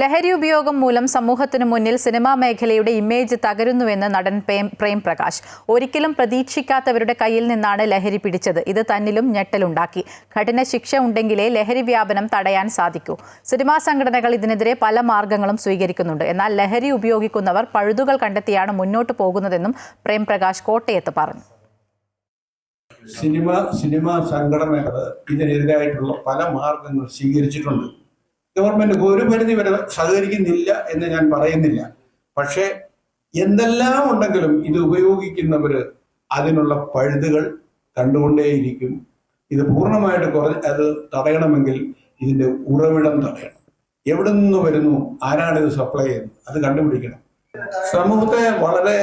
ലഹരി ഉപയോഗം മൂലം സമൂഹത്തിനു മുന്നിൽ സിനിമാ മേഖലയുടെ ഇമേജ് തകരുന്നുവെന്ന് നടൻ പ്രേം പ്രേം പ്രകാശ് ഒരിക്കലും പ്രതീക്ഷിക്കാത്തവരുടെ കയ്യിൽ നിന്നാണ് ലഹരി പിടിച്ചത്. ഇത് തന്നിലും ഞെട്ടലുണ്ടാക്കി. കഠിന ശിക്ഷ ഉണ്ടെങ്കിലേ ലഹരി വ്യാപനം തടയാൻ സാധിക്കൂ. സിനിമാ സംഘടനകൾ ഇതിനെതിരെ പല മാർഗങ്ങളും സ്വീകരിക്കുന്നുണ്ട്. എന്നാൽ ലഹരി ഉപയോഗിക്കുന്നവർ പഴുതുകൾ കണ്ടെത്തിയാണ് മുന്നോട്ട് പോകുന്നതെന്നും പ്രേം പ്രകാശ് കോട്ടയത്ത് പറഞ്ഞു. സിനിമ സിനിമാ സംഘടനകൾ ഇതിനെതിരായിട്ടുള്ള പല മാർഗങ്ങൾ സ്വീകരിച്ചിട്ടുണ്ട്. ഗവൺമെന്റ് ഒരു പരിധി വരെ സഹകരിക്കുന്നില്ല എന്ന് ഞാൻ പറയുന്നില്ല. പക്ഷേ എന്തെല്ലാം ഉണ്ടെങ്കിലും ഇത് ഉപയോഗിക്കുന്നവർ അതിനുള്ള പഴുതുകൾ കണ്ടുകൊണ്ടേയിരിക്കും. ഇത് പൂർണമായിട്ട് കുറ അത് തടയണമെങ്കിൽ ഇതിന്റെ ഉറവിടം തടയണം. എവിടെ നിന്ന് വരുന്നു? ആരാണ് ഇത് സപ്ലൈ ചെയ്യുന്നത്? അത് കണ്ടുപിടിക്കണം. സമൂഹത്തെ വളരെ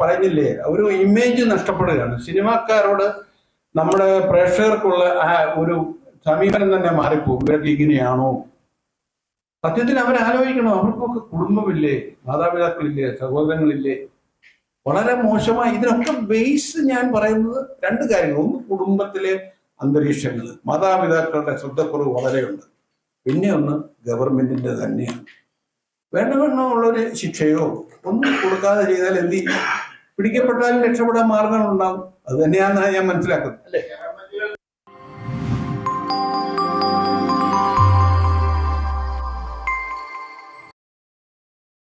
പറഞ്ഞില്ലേ ഒരു ഇമേജ് നഷ്ടപ്പെടുകയാണ്. സിനിമാക്കാരോട് നമ്മുടെ പ്രേക്ഷകർക്കുള്ള ആ ഒരു സമീപനം തന്നെ മാറിപ്പോകും. ഇവരൊക്കെ ഇങ്ങനെയാണോ? സത്യത്തിൽ അവരാലോചിക്കണം അവർക്കൊക്കെ കുടുംബമില്ലേ? മാതാപിതാക്കളില്ലേ? സഹോദരങ്ങളില്ലേ? വളരെ മോശമായി. ഇതിനൊക്കെ ബേസ് ഞാൻ പറയുന്നത് രണ്ട് കാര്യങ്ങൾ. ഒന്ന് കുടുംബത്തിലെ അന്തരീക്ഷങ്ങൾ. മാതാപിതാക്കളുടെ ശ്രദ്ധക്കുറവ് വളരെയുണ്ട്. പിന്നെ ഒന്ന് ഗവൺമെന്റിന്റെ തന്നെയാണ്. വേണ്ട വേണമുള്ളൊരു ശിക്ഷയോ ഒന്നും കൊടുക്കാതെ ചെയ്താൽ എന്ത് ചെയ്യും? പിടിക്കപ്പെട്ടാലും രക്ഷപ്പെടാൻ മാർഗങ്ങളുണ്ടാവും. അത് തന്നെയാണെന്നാണ് ഞാൻ മനസ്സിലാക്കുന്നത്. അല്ലേ